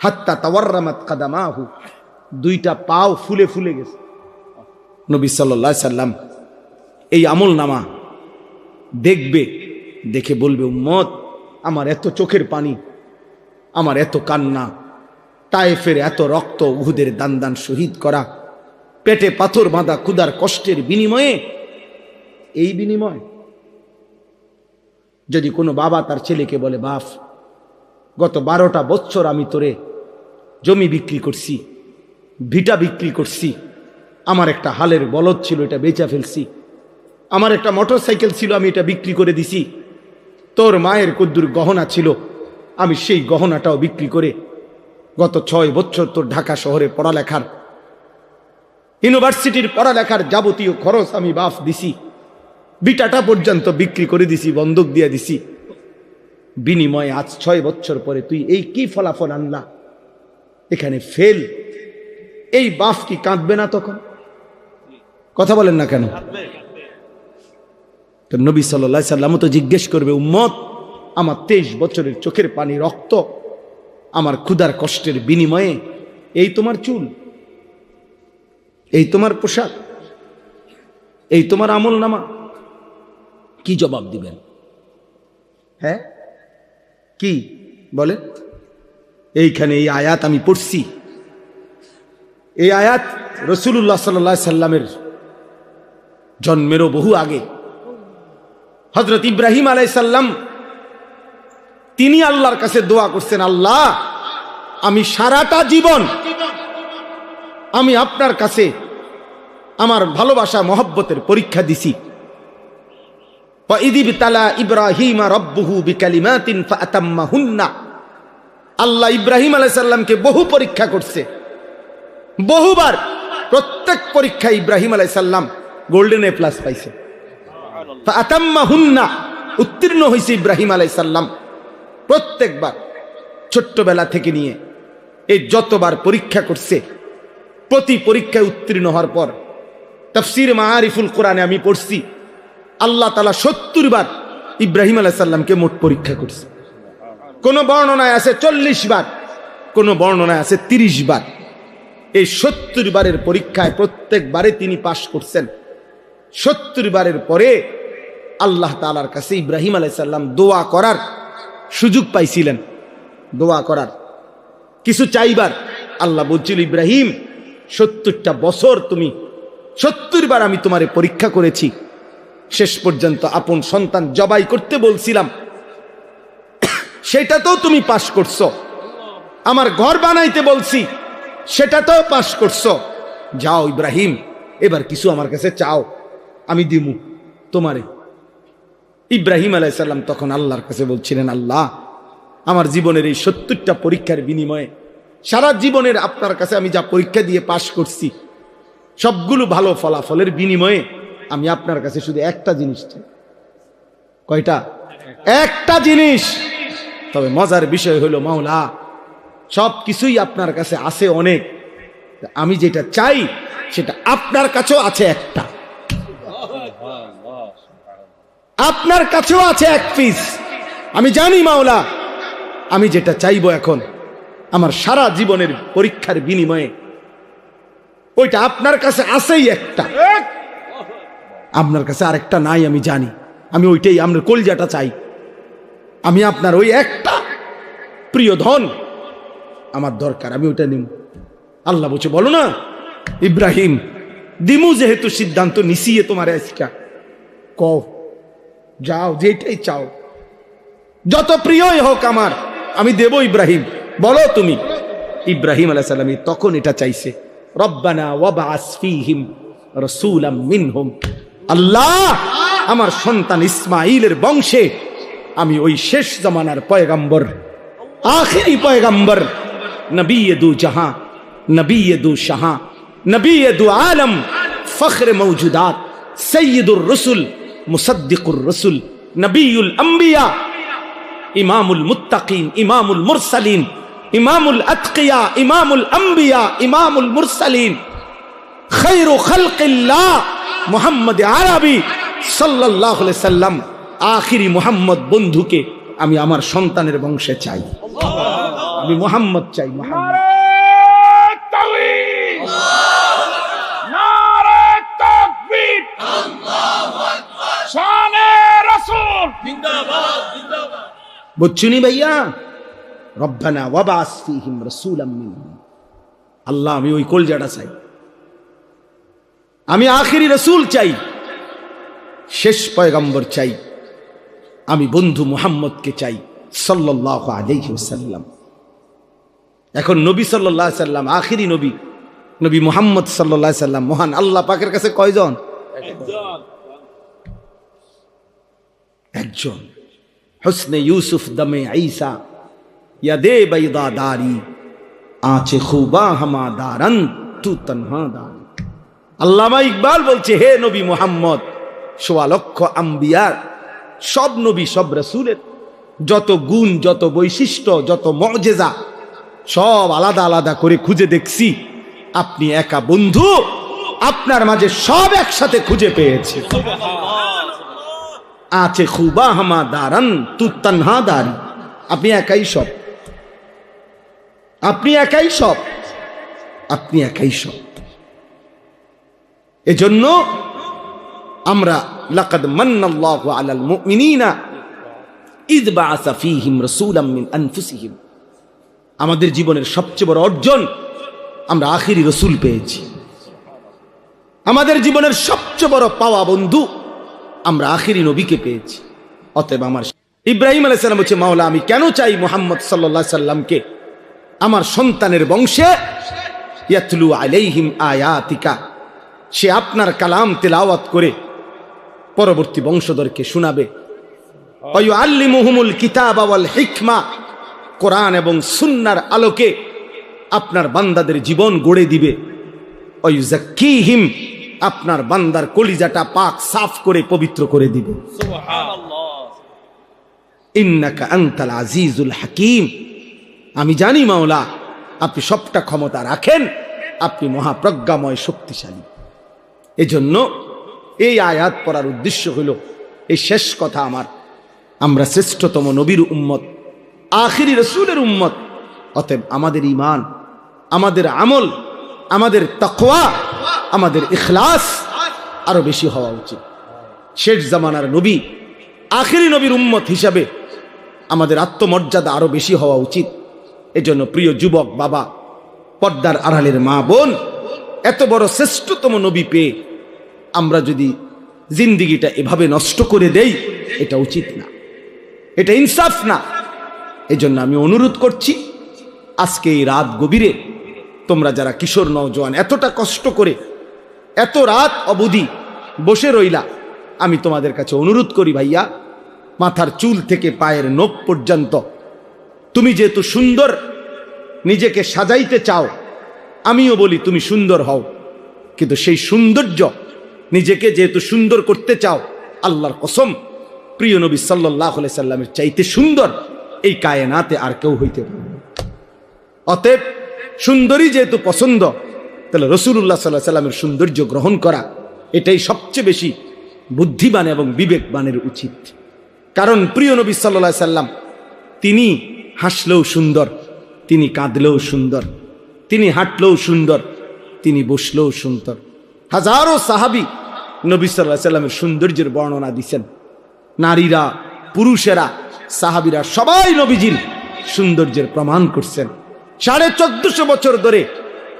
হাত্তা তাওয়ার্রামাত কাদামাহু। দুইটা পাও ফুলে ফুলে গেছে। নবী সাল্লাহ সাল্লাম এই আমল নামা দেখবে, দেখে বলবে, উম্মত, আমার এত চোখের পানি, আমার এত কান্না, তায়েফের এত রক্ত, উহুদের দান দান শহীদ করা, পেটে পাথর বাঁধা ক্ষুদার কষ্টের বিনিময়ে, এই বিনিময় যদি কোনো বাবা তার ছেলেকে বলে বাপ গত বারোটা বছর আমি তোরে জমি বিক্রি করছি, ভিটা বিক্রি করছি, আমার একটা হালের বলদ ছিল, এটা বেচা ফেলছি, আমার একটা মোটর সাইকেল ছিল, আমি এটা বিক্রি করে দিছি, তোর মায়ের কদ্দুর গহনা ছিল, আমি সেই গহনাটাও বিক্রি করে গত ছয় বছর তোর ঢাকা শহরে পড়ালেখার, ইউনিভার্সিটির পড়ালেখার যাবতীয় খরচ আমি বাফ দিছি বিটাটা পর্যন্ত বিক্রি করে দিছি বন্ধক দিয়ে দিছি। বিনিময়ে আজ ছয় বছর পরে তুই এই কি ফলাফল আনলা? এখানে ফেল এই বাফ কি কাঁদবে না তখন? কথা বলেন না কেন? তো নবী সাল্লা সাল্লাম তো জিজ্ঞেস করবে, উম্মত, আমার তেইশ বছরের চোখের পানি রক্ত, আমার ক্ষুধার কষ্টের বিনিময়ে এই তোমার চুল, এই তোমার পোশাক, এই তোমার আমল নামা কি জবাব দিবেন? হ্যাঁ? কি? বলে এইখানে এই আয়াত আমি পড়ছি। এই আয়াত রসুল্লাহ সাল্লা সাল্লামের জন্মেরও বহু আগে। হজরত ইব্রাহিম আলাইসাল্লাম তিনি আল্লাহর কাছে দোয়া করছেন, আল্লাহ, আমি সারাটা জীবন আমি আপনার কাছে আমার ভালোবাসা, মহব্বতের পরীক্ষা দিছি। ইব্রাহিম রব্বুহু বিকালিমাতিন ফাতাম্মাহুন্না। আল্লাহ ইব্রাহিম আলাইসাল্লামকে বহু পরীক্ষা করছে। বহুবার প্রত্যেক পরীক্ষা ইব্রাহিম আলাইসাল্লাম গোল্ডেন এ প্লাস পাইছে। ফাতাম্মাহুন্না উত্তীর্ণ হয়েছে ইব্রাহিম আলাইসাল্লাম প্রত্যেকবার ছোট্টবেলা থেকে নিয়ে এই যতবার পরীক্ষা করছে প্রতি পরীক্ষায় উত্তীর্ণ হওয়ার পর তফসির মাহারিফুল কোরআনে আমি পড়ছি আল্লাহ তালা সত্তর বার ইব্রাহিম আলাইসাল্লামকে মোট পরীক্ষা করছে। কোন বর্ণনায় আছে চল্লিশ বার, কোন বর্ণনায় আছে তিরিশ বার। এই সত্তর বারের পরীক্ষায় প্রত্যেকবারে তিনি পাশ করছেন। সত্তর বারের পরে আল্লাহ তালার কাছে ইব্রাহিম আলাইসাল্লাম দোয়া করার সুযোগ পাইছিলেন। দোয়া করার। কিছু চাইবার। আল্লাহ বলছিল, ইব্রাহিম, সত্তরটা বছর তুমি, সত্তর বার আমি তোমারে পরীক্ষা করেছি। শেষ পর্যন্ত আপন সন্তান জবাই করতে বলছিলাম। সেটাতেও তুমি পাশ করছ। আমার ঘর বানাইতে বলছি, সেটাতেও পাশ করছ। যাও ইব্রাহিম, এবার কিছু আমার কাছে চাও, আমি দিমু তোমারে। ইব্রাহিম আলাইসাল্লাম তখন আল্লাহর কাছে বলছিলেন, আল্লাহ, আমার জীবনের এই সত্তরটা পরীক্ষার বিনিময়ে সারা জীবনের আপনার কাছে আমি যা পরীক্ষা দিয়ে পাশ করছি, সবগুলো ভালো ফলাফলের বিনিময়ে আমি আপনার কাছে শুধু একটা জিনিস চাই। কয়টা? একটা জিনিস। তবে মজার বিষয় হলো, মাওলা সব কিছুই আপনার কাছে আছে অনেক। আমি যেটা চাই, সেটা আপনার কাছেও আছে একটা। আপনার কাছেও আছে এক পিস আমি জানি, মাওলা, আমি যেটা চাইব এখন, আমার সারা জীবনের পরীক্ষার বিনিময়ে, ওইটা আপনার কাছে আছেই একটা। আপনার কাছে আরেকটা নাই, আমি জানি। আমি ওইটাই, আমরা কলজাটা চাই। আমি আপনার ওই একটা প্রিয় ধন আমার দরকার, আমি ওটা নিব। আল্লাহ বলছে, বলো না, ইব্রাহিম, দিমু যেহেতু সিদ্ধান্ত নিছিয়ে তোমার আজকা। কও, যাও, যেটাই চাও। যত প্রিয়ই হোক আমার, আমি দেব ইব্রাহিম। বলো তুমি, ইব্রাহিম আলাহ সাল্লাম তখন এটা চাইছে। রব্বানা ওয়াবাস ফিহিম রাসূলাম মিনহুম। আল্লাহ আমার সন্তান ইসমাইলের বংশে আমি ওই শেষ জমানার পয়গাম্বর, আখেরি পয়গাম্বর নবী দু জাহাঁ নবী দু শাহাঁ নবী দু আলম, ফখর মৌজুদাত, সৈয়দুর রসুল, মুসদ্দিকুর রসুল নবীউল আম্বিয়া, ইমামুল মুত্তাকিন, ইমামুল মুরসালিন, ইমামুল আতকিয়া, ইমামুল আম্বিয়া, ইমামুল মুরসালিন। খৈরু খলকিল্লাহ মোহাম্মদ আরবি সাল্লাহ সাল্লাম। আখিরি মোহাম্মদ বন্ধুকে আমি আমার সন্তানের বংশে চাই। আমি মোহাম্মদ চাই মোহাম্মদ। বুঝছুনি ভাইয়া? রব্বানা ওয়াবাস ফীহিম রাসূলাম মিনহুম আল্লাহ আমি ওই কলজাটা চাই। আমি আখিরি রসুল চাই। শেষ পয়গম্বর চাই। আমি বন্ধু মুহাম্মদকে চাই, সাল্লাল্লাহু আলাইহি ওয়াসাল্লাম। এখন নবী আলাইহি সাল্লাম আখিরি নবী নবী মুহাম্মদ আলাইহি সাল্লাম মহান আল্লাহ পাকের কাছে কয়জন? একজন। হুসনে ইউসুফ দমে ঈসা, ইয়াদে বাইদা দারি, আঁচে খুবা হামা তু তনহা দারি। আল্লামা ইকবাল বলছে, হে নবী মোহাম্মদ, সোয়া লক্ষ আম্বিয়ার সব নবী, সব রসুলের যত গুণ, যত বৈশিষ্ট্য, যত মজেজা সব আলাদা আলাদা করে খুঁজে দেখছি। আপনি একা বন্ধু, আপনার মাঝে সব একসাথে খুঁজে পেয়েছে। আছে খুবা হামা দারান, তু তনহা দারি। আপনি একাই সব। আপনি একাই সব। আপনি একাই সব। এজন্য আমরা লাকাদ মান্নাল্লাহু আলাল মুমিনিনা ইদ বাআসা ফীহিম আমাদের জীবনের সবচেয়ে বড় অর্জন আমরা আখিরি রসুল পেয়েছি। আমাদের জীবনের সবচেয়ে বড় পাওয়া বন্ধু আমরা আখিরি নবীকে পেয়েছি। অতএব আমার ইব্রাহিম আলাইসাল্লাম হচ্ছে মাওলা, আমি কেন চাই মোহাম্মদ সাল্লাহ সাল্লামকে? আমার সন্তানের বংশে ইয়াতলু আলাইহিম আয়াতিকা। সে আপনার কালাম তেলাওয়াত করে পরবর্তী বংশধরকে শোনাবে। কিতাব ওয়াল হিকমা, কোরআন এবং সুন্নার আলোকে আপনার বান্দাদের জীবন গড়ে দিবে। আপনার বান্দার কলিজাটা পাক সাফ করে পবিত্র করে দিবে। আজিজুল হাকিম। আমি জানি মাওলা, আপনি সবটা ক্ষমতা রাখেন, আপনি মহাপ্রজ্ঞাময় শক্তিশালী। এজন্য এই আয়াত পড়ার উদ্দেশ্য হইল এই শেষ কথা আমার। আমরা শ্রেষ্ঠতম নবীর উম্মত, আখিরি রসুলের উম্মত। অতএব আমাদের ইমান আমাদের আমল, আমাদের তকওয়া, আমাদের ইখলাস আরও বেশি হওয়া উচিত। শেষ জামানার নবী, আখিরি নবীর উম্মত হিসাবে আমাদের আত্মমর্যাদা আরও বেশি হওয়া উচিত। এজন্য প্রিয় যুবক, বাবা, পর্দার আড়ালের মা বোন, এত বড় শ্রেষ্ঠতম নবী পেয়ে আমরা যদি জিন্দিগিটা এভাবে নষ্ট করে দেই, এটা উচিত না। এটা ইনসাফ না। এজন্য আমি অনুরোধ করছি, আজকে এই রাত গভীরে তোমরা যারা কিশোর নওজোয়ান এতটা কষ্ট করে এত রাত অবধি বসে রইলা, আমি তোমাদের কাছে অনুরোধ করি ভাইয়া, মাথার চুল থেকে পায়ের নখ পর্যন্ত। তুমি যেহেতু সুন্দর, নিজেকে সাজাইতে চাও, আমিও বলি তুমি সুন্দর হও, কিন্তু সেই সৌন্দর্য নিজেকে যেহেতু সুন্দর করতে চাও, আল্লাহর কসম, প্রিয় নবী সাল্লাহ সাল্লামের চাইতে সুন্দর এই কায়নাতে আর কেউ হইতে পারে অতএব সুন্দরী যেহেতু পছন্দ, তাহলে রসুল্লাহ সাল্লাহ সাল্লামের সৌন্দর্য গ্রহণ করা, এটাই সবচেয়ে বেশি বুদ্ধিমান এবং বিবেকবানের উচিত। কারণ প্রিয় নবী সাল্লাহ সাল্লাম, তিনি হাসলেও সুন্দর, তিনি কাঁদলেও সুন্দর, তিনি হাঁটলেও সুন্দর, তিনি বসলেও সুন্দর। হাজারো সাহাবি নবী সাল্লাহ সাল্লামের সৌন্দর্যের বর্ণনা দিছেন। নারীরা, পুরুষেরা, সাহাবিরা সবাই নবীজির সৌন্দর্যের প্রমাণ করছেন। সাড়ে চোদ্দশো বছর ধরে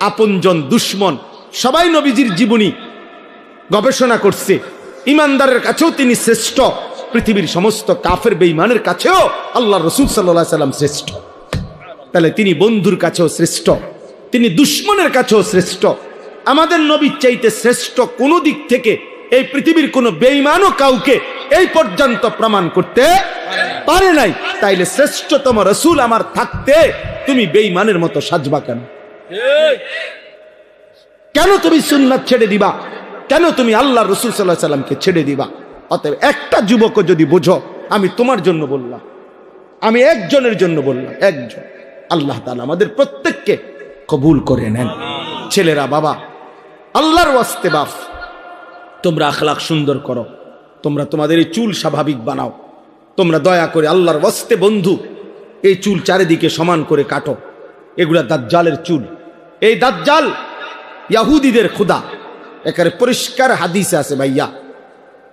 আপনজন দুশ্মন সবাই নবীজির জীবনী গবেষণা করছে। ইমানদারের কাছেও তিনি শ্রেষ্ঠ। পৃথিবীর সমস্ত কাফের বেইমানের কাছেও আল্লাহ রসুল সাল্লাহ সাল্লাম শ্রেষ্ঠ। তাহলে তিনি বন্ধুর কাছেও শ্রেষ্ঠ, তিনি দুশ্মনের কাছেও শ্রেষ্ঠ। আমাদের নবীর চাইতে শ্রেষ্ঠ কোন দিক থেকে এই পৃথিবীর কোনো বেঈমানও কাউকে এই পর্যন্ত প্রমাণ করতে পারে নাই। তাইলে শ্রেষ্ঠতম রসুল আমার থাকতে তুমি বেঈমানের মতো সাজবা কেন? কেন তুমি সুন্নাত ছেড়ে দিবা? কেন তুমি আল্লাহ রসুল সাল্লাহ সাল্লামকে ছেড়ে দিবা? অতএব একটা যুবক যদি বোঝো, আমি তোমার জন্য বললাম, আমি একজনের জন্য বললাম, একজন। আল্লাহ তালা আমাদের প্রত্যেককে কবুল করে নেন। ছেলেরা, বাবা আল্লাহর ওয়াস্তে বাপ তোমরা আখলাখ সুন্দর করো। তোমরা তোমাদের এই চুল স্বাভাবিক বানাও। তোমরা দয়া করে আল্লাহর ওয়াস্তে বন্ধু, এই চুল চারিদিকে সমান করে কাটো। এগুলা দাজ্জালের চুল। এই দাজ্জাল ইয়াহুদিদের খুদা একেবারে পরিষ্কার হাদিসে আছে ভাইয়া।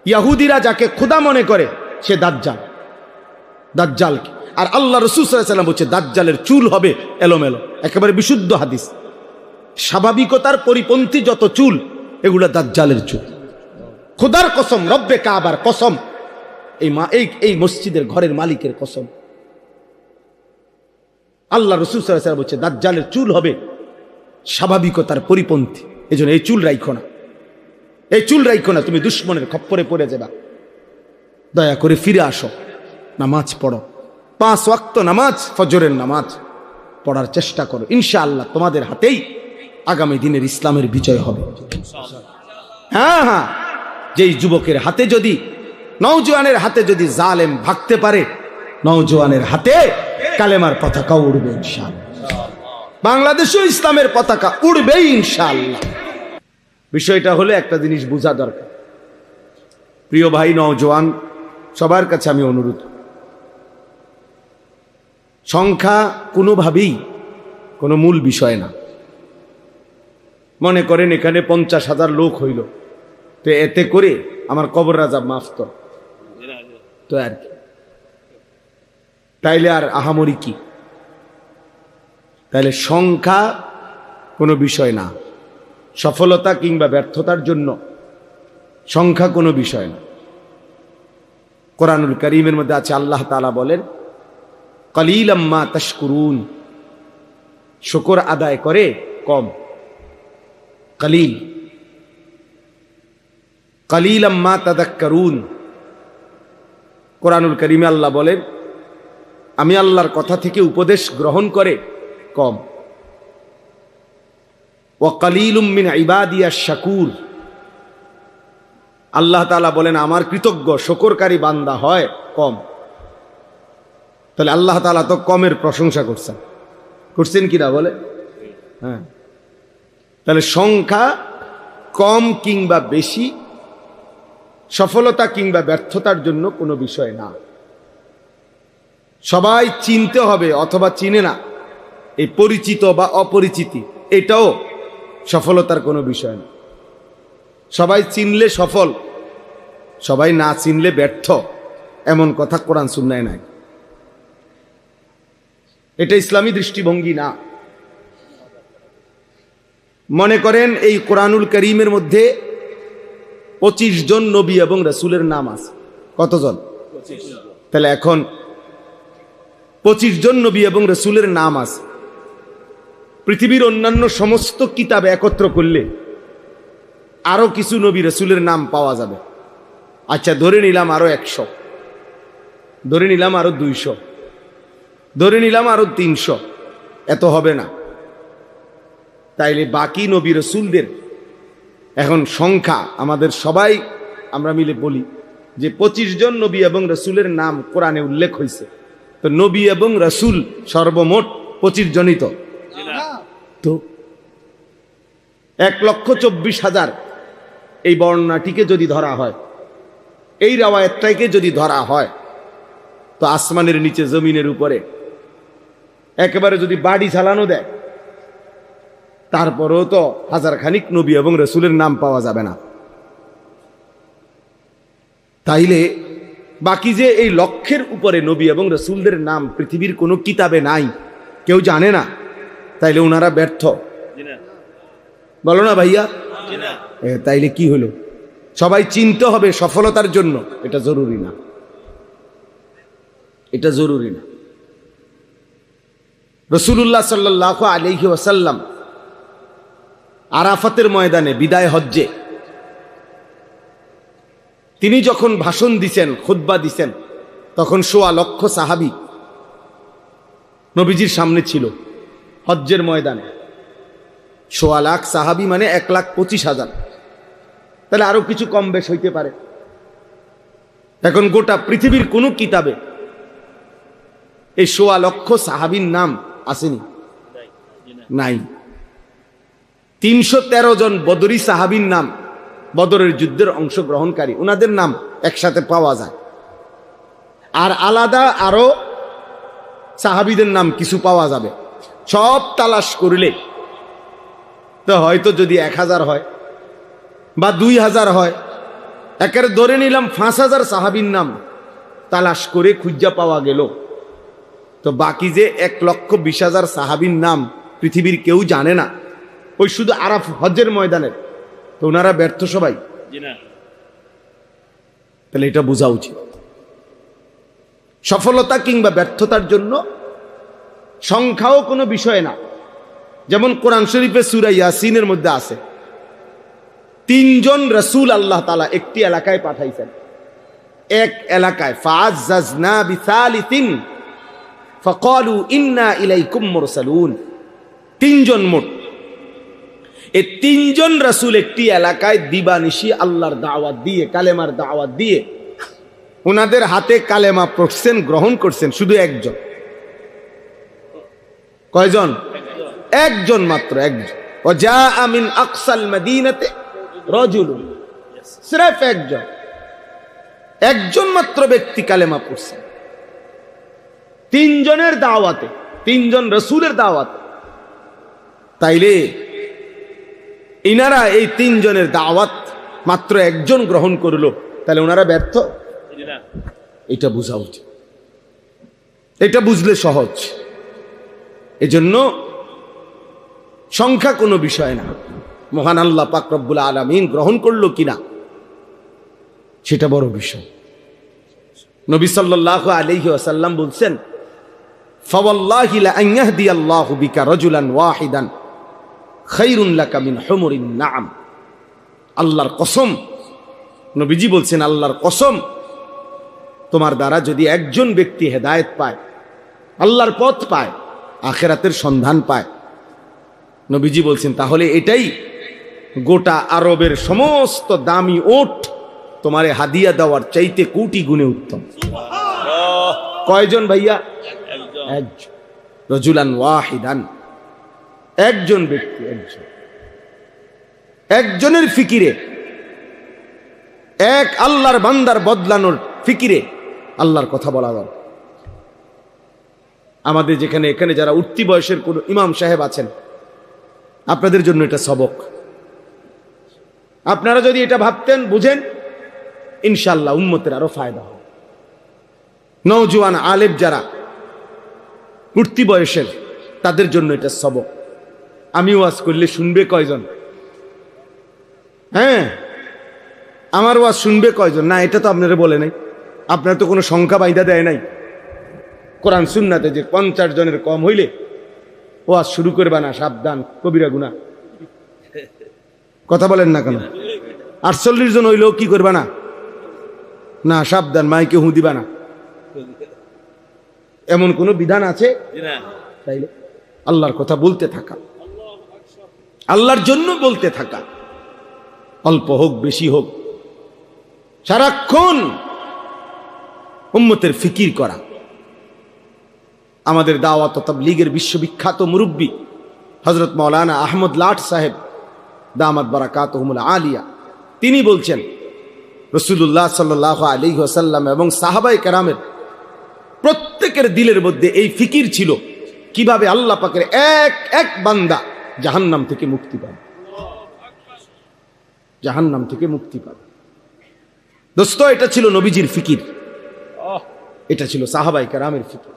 ইয়াহুদিরা যাকে খুদা মনে করে, সে দাজ্জাল। দাজ্জাল আর আল্লাহ রসুল সাল্লাম বলছে, দাজ্জালের চুল হবে এলোমেলো। একেবারে বিশুদ্ধ হাদিস। স্বাভাবিকতার পরিপন্থী যত চুল, এগুলা দাজ্জালের চুল। খোদার কসম, রব্বে কাবার কসম। এই মা এই এই মসজিদের ঘরের মালিকের কসম। আল্লাহ রসুল সাল্লাম বলছে, দাজ্জালের চুল হবে স্বাভাবিকতার পরিপন্থী। এই জন্য এই চুল রাইখো না। এই চুল রাইখো না, তুমি দুশ্মনের খপ্পরে পড়ে যাবা। দয়া করে ফিরে আসো, নামাজ পড়ো। পাঁচ ওয়াক্ত নামাজ, ফজরের নামাজ পড়ার চেষ্টা করো। ইনশাআল্লাহ তোমাদের হাতেই আগামী দিনের ইসলামের বিজয় হবে। হ্যাঁ হ্যাঁ। যেই যুবকের হাতে যদি নৌজওয়ানের হাতে যদি জালেম ভাগতে পারে নৌজওয়ানের হাতে কালেমার পতাকা উড়বে ইনশাআল্লাহ। বাংলাদেশেও ইসলামের পতাকা উড়বেই ইনশাআল্লাহ। বিষয়টা হলে একটা জিনিস বোঝা দরকার। প্রিয় ভাই নওজোয়ান, সবার কাছে আমি অনুরোধ সংখ্যা কোনোভাবেই কোনো মূল বিষয় না। মনে করেন এখানে পঞ্চাশ হাজার লোক হইল। তো এতে করে আমার কবর রাজা মাফ তো। আর কি। তাইলে আর আহামরি কি? তাইলে সংখ্যা কোনো বিষয় না। সফলতা কিংবা ব্যর্থতার জন্য সংখ্যা কোনো বিষয় না। কোরআনুল করিমের মধ্যে আছে, আল্লাহ তালা বলেন, কলিলাম্মা তস্করুন শুকর আদায় করে কম। কলিল কলিলাম্মা তাদাক্কারুন কোরআনুল করিমে আল্লাহ বলেন, আমি আল্লাহর কথা থেকে উপদেশ গ্রহণ করে কম। ও কলিলুমিন ইবাদিয়া শাকুর আল্লাহ তালা বলেন, আমার কৃতজ্ঞ, শকরকারী বান্দা হয় কম। তাহলে আল্লাহ তালা তো কমের প্রশংসা করছেন। করছেন কিনা বলে? হ্যাঁ। তাহলে সংখ্যা কম কিংবা বেশি, সফলতা কিংবা ব্যর্থতার জন্য কোনো বিষয় না। সবাই চিনতে হবে অথবা চিনে না, এই পরিচিত বা অপরিচিতি, এটাও সফলতার কোনো বিষয় না। সবাই চিনলে সফল, সবাই না চিনলে ব্যর্থ, এমন কথা কোরআন শুননায় নাই। এটা ইসলামী দৃষ্টিভঙ্গি না। মনে করেন এই কোরআনুল করিমের মধ্যে পঁচিশ জন নবী এবং রসুলের নাম আছে। কতজন? তাহলে এখন পঁচিশ জন নবী এবং রসুলের নাম আছে। পৃথিবীর অন্যান্য সমস্ত কিতাব একত্র করলে আরও কিছু নবী রসুলের নাম পাওয়া যাবে। আচ্ছা ধরে নিলাম আরও একশো। ধরে নিলাম আরও দুইশো। ধরে নিলাম আরও তিনশো। এত হবে না। তাইলে বাকি নবী রসুলদের এখন সংখ্যা আমাদের সবাই আমরা মিলে বলি যে পঁচিশ জন নবী এবং রসুলের নাম কোরআনে উল্লেখ হয়েছে তো নবী এবং রসুল সর্বমোট পঁচিশ জনই তো এক লক্ষ চব্বিশ হাজার এই বর্ণনাটিকে যদি ধরা হয়, এই রাওয়ায়তটাকে যদি ধরা হয়, তো আসমানের নিচে, জমিনের উপরে, একেবারে যদি বাড়ি চালানো দেয় তারপরেও তো হাজার খানিক নবী এবং রসুলের নাম পাওয়া যাবে না। তাইলে বাকি যে এই লক্ষ্যের উপরে নবী এবং রসুলদের নাম পৃথিবীর কোনো কিতাবে নাই, কেউ জানে না? তাইলে ওনারা ব্যর্থ। বলো না ভাইয়া। তাইলে কি হলো? সবাই চিনতে হবে সফলতার জন্য। এটা জরুরি না। এটা জরুরি না। রসুল্লাহ সাল্লাহ আলহি ওয়াসাল্লাম আরাফাতের ময়দানে বিদায় হজ্জে। তিনি যখন ভাষণ দিছেন খুদ্া দিছেন তখন সোয়া লক্ষ সাহাবি নবীজির সামনে ছিল হজ্জের ময়দানে। সোয়া লাখ সাহাবি মানে এক লাখ পঁচিশ হাজার। তাহলে আরও কিছু কম বেশ হইতে পারে। এখন গোটা পৃথিবীর কোনো কিতাবে এই সোয়া লক্ষ সাহাবির নাম আসেনি। নাই। তিনশো তেরো জন বদরি সাহাবির নাম বদরের যুদ্ধের অংশগ্রহণকারী। ওনাদের নাম একসাথে পাওয়া যায়। আর আলাদা আরও সাহাবিদের নাম কিছু পাওয়া যাবে। সব তালাশ করলে তো হয়তো যদি এক হাজার হয় বা দুই হাজার হয়, একের ধরে নিলাম পাঁচ হাজার সাহাবির নাম তালাশ করে খুঁজা পাওয়া গেল। তো বাকি যে এক লক্ষ বিশ হাজার সাহাবির নাম পৃথিবীর কেউ জানে না। ওই শুধু আরাফ হজ্জের ময়দানের। তো ওনারা ব্যর্থ সবাই। তাহলে এটা বোঝা উচিত। সফলতা কিংবা ব্যর্থতার জন্য সংখ্যাও কোনো বিষয় না। যেমন কোরআন শরীফে সুরা ইয়াসিনের মধ্যে আছে। তিনজন রসুল আল্লাহ তালা একটি এলাকায় পাঠাইছেন। এক এলাকায় ফাজ্জাজনা বিসালিতিন ফাকালু ইন্না ইলাইকুম মুরসালুন। তিনজন মোট। এই তিনজন রাসূল একটি এলাকায় দিবানিশি, আল্লাহর দাওয়াত দিয়ে, কালেমার দাওয়াত দিয়ে ওনাদের হাতে কালেমা পড়ছেন, গ্রহণ করছেন, শুধু একজন। কয়জন? একজন মাত্র, একজন। ও যা আমিন আকসাল মদিনাতে রজুল স্রেফ একজন। একজন মাত্র ব্যক্তি কালেমা পড়ছেন। তিনজনের দাওয়াতে, তিনজন রসুলের দাওয়াতে। তাইলে ইনারা এই তিনজনের দাওয়াত মাত্র একজন গ্রহণ করল। তাহলে ওনারা ব্যর্থ? এটা বোঝা উচিত। এটা বুঝলে সহজ। এজন্য সংখ্যা কোনো বিষয় না। মহান আল্লাহ পাকরব্বুল আলমিন গ্রহণ করল কিনা, সেটা বড় বিষয়। নবী সাল্লাহ আলহি আসাল্লাম বলছেন, ফওয়াল্লাহি ইয়াহদি বিকা রাজুলান ওয়াহিদান। নাম আল্লাহর কসম। নবীজি বলছেন আল্লাহর কসম। তোমার দ্বারা যদি একজন ব্যক্তি হেদায়েত পায় আল্লাহর পথ পায় আখেরাতের সন্ধান পায়। নবীজি বলছেন তাহলে এটাই গোটা আরবের সমস্ত দামি ওট তোমারে হাদিয়া দেওয়ার চাইতে কোটি গুণে উত্তম। কয়জন ভাইয়া? একজন। রজুলান ওয়াহিদান। একজন ব্যক্তি, একজন। একজনের ফিকিরে। এক আল্লাহর বান্দার বদলানোর ফিকিরে আল্লাহর কথা বলা দরকার আমাদের যেখানে, এখানে যারা উঠতি বয়সের কোন ইমাম সাহেব আছেন, আপনাদের জন্য এটা সবক। আপনারা যদি এটা ভাবতেন, বুঝেন ইনশাল্লাহ উন্মতের আরও ফায়দা হবে। নৌজওয়ান আলেব যারা উঠতি বয়সের, তাদের জন্য এটা সবক। আমি ওয়াজ করলে শুনবে কয়জন? হ্যাঁ? আমার ওয়াজ শুনবে কয়জন? না এটা তো আপনারা বলে নাই। আপনার তো কোনো সংখ্যা বাইদা দেয় নাই। কোরআন সুন্নাতে যে পঞ্চাশ জনের কম হইলে ওয়াজ শুরু করবে না সাবধান কবিরা গুনা কথা বলেন না কেন? আটচল্লিশ জন হইলেও কি করবে না? না সাবধান মাইকে হু দিবা না। এমন কোনো বিধান আছে? তাইলে আল্লাহর কথা বলতে থাকা। আল্লাহর জন্য বলতে থাকা। অল্প হোক, বেশি হোক, সারাক্ষণ উম্মতের ফিকির করা। আমাদের দাওয়াত লীগের বিশ্ববিখ্যাত মুরব্বী হজরত মৌলানা আহমদ লাট সাহেব দামাদ বারাকাত আলিয়া, তিনি বলছেন রসুল্লাহ সাল্লাহ আলী ওসাল্লাম এবং সাহাবাই কারামের প্রত্যেকের দিলের মধ্যে এই ফিকির ছিল, কীভাবে আল্লাহ পাকের এক এক বান্দা জাহান্নাম থেকে মুক্তি পাবে। জাহান্নাম থেকে মুক্তি পাবে। দোস্ত এটা ছিল নবীজির ফিকির। এটা ছিল সাহাবাই কারামের ফিকির।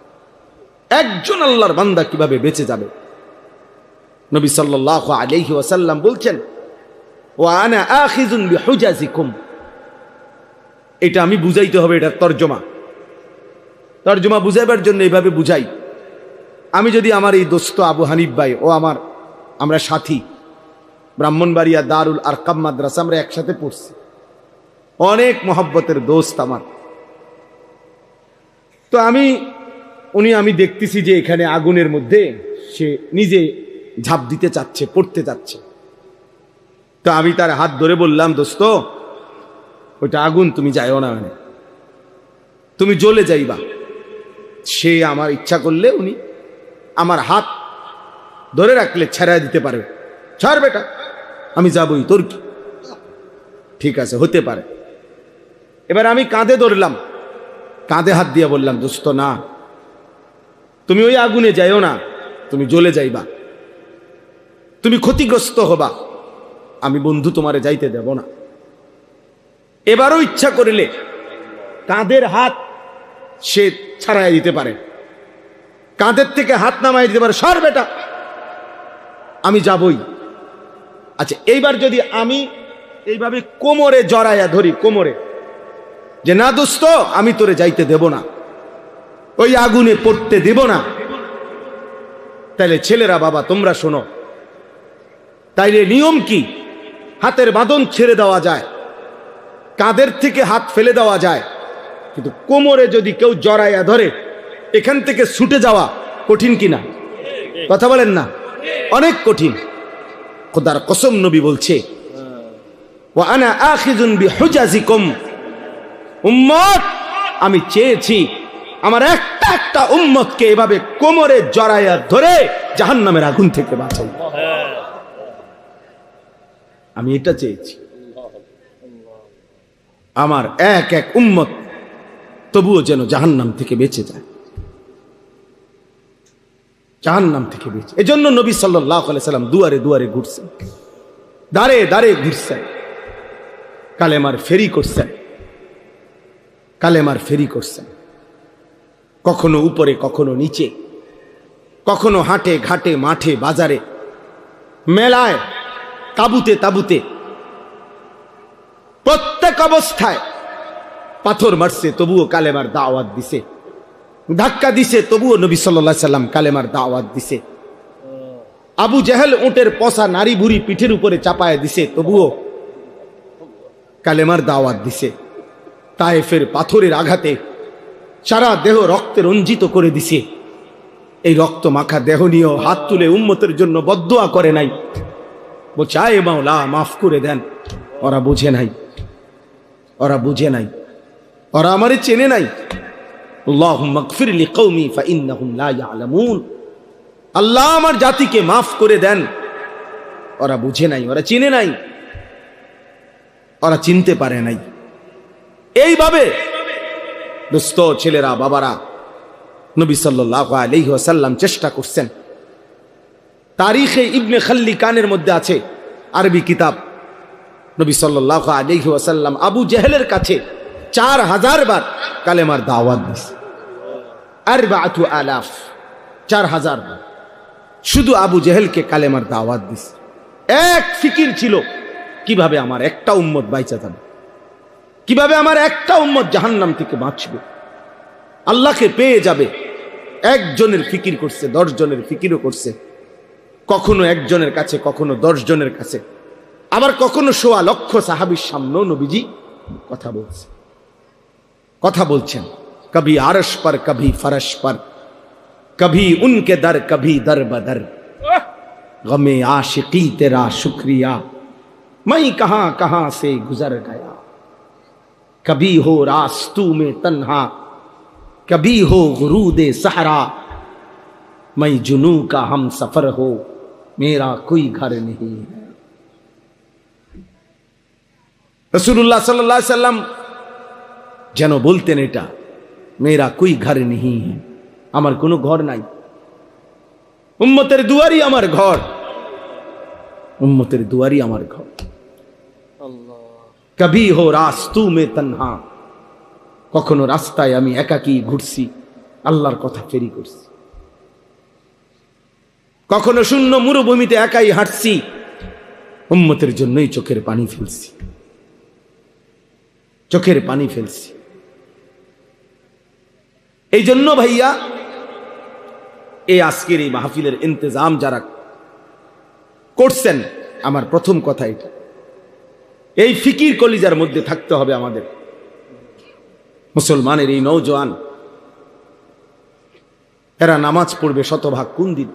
একজন আল্লাহর বান্দা কীভাবে বেঁচে যাবে? নবী সাল্লাহ আলহি ওয়াসাল্লাম বলছেন ও আনা আখিজুন বিহুজাজিকুম। এটা আমি বুঝাইতে হবে এটার তর্জমা। তর্জমা বুঝাইবার জন্য এইভাবে বুঝাই। আমি যদি আমার এই দোস্ত আবু হানিফ ভাই ও আমার আমরা সাথী। ব্রাহ্মণবাড়িয়া দারুল আরকাম মাদ্রাসা আমরা একসাথে পড়ছি। অনেক মহব্বতের দোস্ত আমার। তো আমি, উনি আমি দেখতেছি যে এখানে আগুনের মধ্যে সে নিজে ঝাঁপ দিতে চাচ্ছে, পড়তে চাচ্ছে। তো আমি তার হাত ধরে বললাম, দোস্ত, ওইটা আগুন, তুমি যাইও না মানে তুমি জ্বলে যাইবা। সে আমার ইচ্ছা করলে উনি আমার হাত ধরে রাখলে ছেড়া দিতে পারে। ছাড় বেটা, আমি যাবই, তোর কি? ঠিক আছে, হতে পারে। এবার আমি কাঁধে ধরলাম। কাঁধে হাত দিয়ে বললাম, দোস্ত, না। তুমি ওই আগুনে যাইও না, তুমি জ্বলে যাইবা। তুমি ক্ষতিগ্রস্ত হবা। আমি বন্ধু তোমারে যাইতে দেব না। এবারও ইচ্ছা করিলে কাঁধের হাত সে ছাড়াই দিতে পারে। কাঁধের থেকে হাত নামাই দিতে পারে। সর বেটা। আমি যাবই। আচ্ছা এইবার যদি আমি এইভাবে কোমরে জড়াইয়া ধরি, কোমরে, যে, না দোস্ত, আমি তোরে যাইতে দেব না। ওই আগুনে পড়তে দেব না। তাইলে, ছেলেরা বাবা, তোমরা শোনো। তাইলে নিয়ম কি? হাতের বাঁধন ছেড়ে দেওয়া যায়, কাঁধের থেকে হাত ফেলে দেওয়া যায়, কিন্তু কোমরে যদি কেউ জড়াইয়া ধরে, এখান থেকে ছুটে যাওয়া কঠিন কিনা? কথা বলেন না? অনেক কঠিন। খোদার কসম নবী বলছে ও আমি চেয়েছি আমার একটা একটা উম্মতকে এভাবে কোমরে জড়াইয়া ধরে জাহান্নামের আগুন থেকে বাঁচাই। আমি এটা চেয়েছি। আমার এক এক উম্মত তবুও যেন জাহান্নাম থেকে বেঁচে যায়। জাহান্নাম থেকে বেঁচে এজন্য নবী সাল্লাহ সাল্লাম দুয়ারে দুয়ারে ঘুরছেন। দাঁড়ে দাঁড়ে ঘুরছেন। কালেমার ফেরি করছেন। কালেমার ফেরি করছেন। কখনো উপরে, কখনো নিচে। কখনো হাটে, ঘাটে, মাঠে, বাজারে। মেলায়, তাবুতে তাবুতে। প্রত্যেক অবস্থায় পাথর মারছে, তবুও কালেমার দাওয়াত দিছে। ধাক্কা দিছে, তবুও নবী সাল্লাহ সাল্লাম কালেমার দাওয়াত দিছে। আবু জেহেল উটের পশা নারী বুড়ি পিঠের উপরে চাপায় দিছে, তবুও কালেমার দাওয়াত দিছে। তায়েফের পাথরের আঘাতে সারা দেহ রক্তে রঞ্জিত করে দিছে। এই রক্ত মাখা দেহ নিয়েও হাত তুলে উন্মতের জন্য বদুয়া করে নাই। বলছে, আয় মাওলা, মাফ করে দেন। ওরা বুঝে নাই। ওরা বুঝে নাই। ওরা আমারে চেনে নাই। আল্লাহ আমার জাতিকে মাফ করে দেন। ওরা বুঝে নাই, ওরা চিনে নাই। ওরা চিনতে পারে নাই। এইভাবে দোস্ত ছেলেরা, বাবারা নবী ওয়াসাল্লাম চেষ্টা করছেন। তারিখে ইবনে খাল্লি কানের মধ্যে আছে আরবি কিতাব। নবী সাল্লাহ আলহি ওয়াসাল্লাম আবু জেহেলের কাছে চার হাজার বার কালেমার দাওয়াত দিছে। আর বাতু আলাফ, চার হাজার শুধু আবু জেহেলকে কালেমার দাওয়াত দিছে। এক ফিকির ছিল, কীভাবে আমার একটা উম্মত বাইচা যাবে? কীভাবে আমার একটা উম্মত জাহান্নাম থেকে বাঁচবে? আল্লাহকে পেয়ে যাবে। একজনের ফিকির করছে জনের ফিকিরও করছে। কখনো একজনের কাছে, কখনো জনের কাছে। আবার কখনো সোয়া লক্ষ সাহাবির সামনেও নবীজি কথা বলছে। কথা বলছেন। কবি আরস পর কবি ফরস পর কবি উনকে দর কবি দর বদর गमे आशिकी तेरा शुक्रिया मैं कहां कहां से गुजर गया कभी हो रास्तू में तन्हा कभी हो गुरूद सहरा मैं जुनू का हम सफर हो मेरा कोई घर नहीं है রসুল্লাহ সাল্লাহ সাল্লাম যেন বলতেন এটা মেয়েরা কুই ঘর নেই আমার কোনো ঘর নাই উম্মতের দুয়ারই আমার ঘর উম্মতের দুয়ারই আমার ঘর কবি হো রাস্তু মে তন্হা কখনো রাস্তায় আমি একাকি ঘুরছি আল্লাহর কথা ফেরি করছি কখনো শূন্য মরুভূমিতে একাই হাঁটছি উম্মতের জন্যই চোখের পানি ফেলছি চোখের পানি ফেলছি এই জন্য ভাইয়া, এই আজকের এই মাহফিলের ইন্তজাম যারা করছেন, আমার প্রথম কথা এটা। এই ফিকির কলিজার মধ্যে থাকতে হবে আমাদের। মুসলমানের এই নৌজওয়ান এরা নামাজ পড়বে শতভাগ কোন দিন?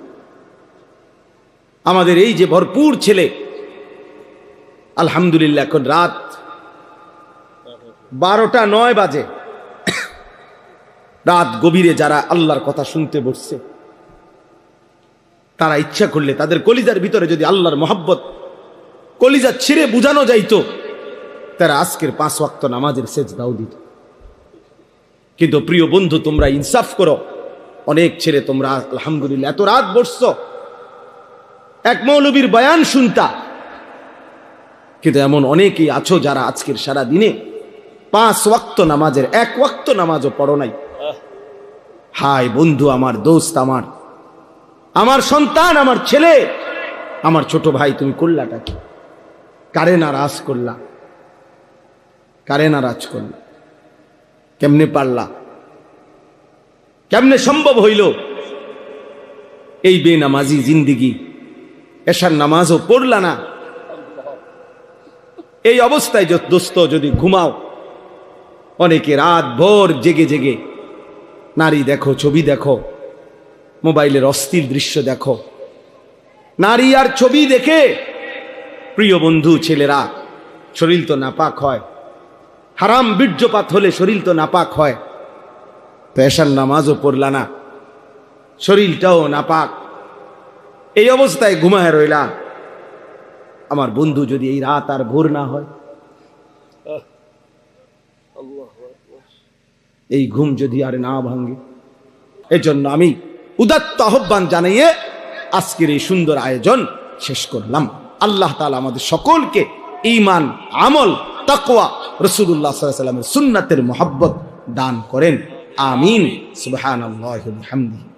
আমাদের এই যে ভরপুর ছেলে, আলহামদুলিল্লাহ এখন রাত বারোটা নয় বাজে। রাত গভীরে যারা আল্লাহর কথা শুনতে বসছে, তারা ইচ্ছা করলে তাদের কলিজার ভিতরে যদি আল্লাহর মোহাব্বত কলিজা ছিঁড়ে বুঝানো যাইত, তারা আজকের পাঁচ ওয়াক্ত নামাজের সেচ দাও দিত। কিন্তু প্রিয় বন্ধু, তোমরা ইনসাফ করো। অনেক ছেলে তোমরা, আলহামদুলিল্লাহ, এত রাত বসছো। এক মৌলবীর বয়ান শুনতা। কিন্তু এমন অনেকেই আছো যারা আজকের সারা দিনে পাঁচ ওয়াক্ত নামাজের এক ওয়াক্ত নামাজও পড়ো নাই। হাই বন্ধু, আমার দোস্ত আমার। আমার সন্তান, আমার ছেলে। আমার ছোট ভাই, তুমি করলাটা কি? কারে নারাজ করলা? কারে নারাজ করলা? কেমনে পারলা? কেমনে সম্ভব হইল? এই বেনামাজি জিন্দিগি এসার নামাজও পড়লা না। এই অবস্থায় দোস্ত যদি ঘুমাও, অনেকে রাত ভোর জেগে জেগে নারী দেখো, ছবি দেখো, মোবাইলের অস্থির দৃশ্য দেখো। নারী আর ছবি দেখে প্রিয় বন্ধু, ছেলেরা, শরীর তো নাপাক হয়। হারাম বীর্যপাত হলে শরীর তো নাপাক হয়। এসার নামাজও পড়লা না, শরীরটাও নাপাক। এই অবস্থায় ঘুমায় রইলা। আমার বন্ধু যদি এই রাত আর ভোর না হয় এই ঘুম যদি আর না ভাঙে। এজন্য আমি উদাত্ত আহ্বান জানিয়ে আজকের এই সুন্দর আয়োজন শেষ করলাম। আল্লাহ তালা আমাদের সকলকে ইমান আমল তকোয়া রসুল্লাহ সাল্লামের সুন্নাতের মোহাব্বত দান করেন। আমিন। আল্লাহ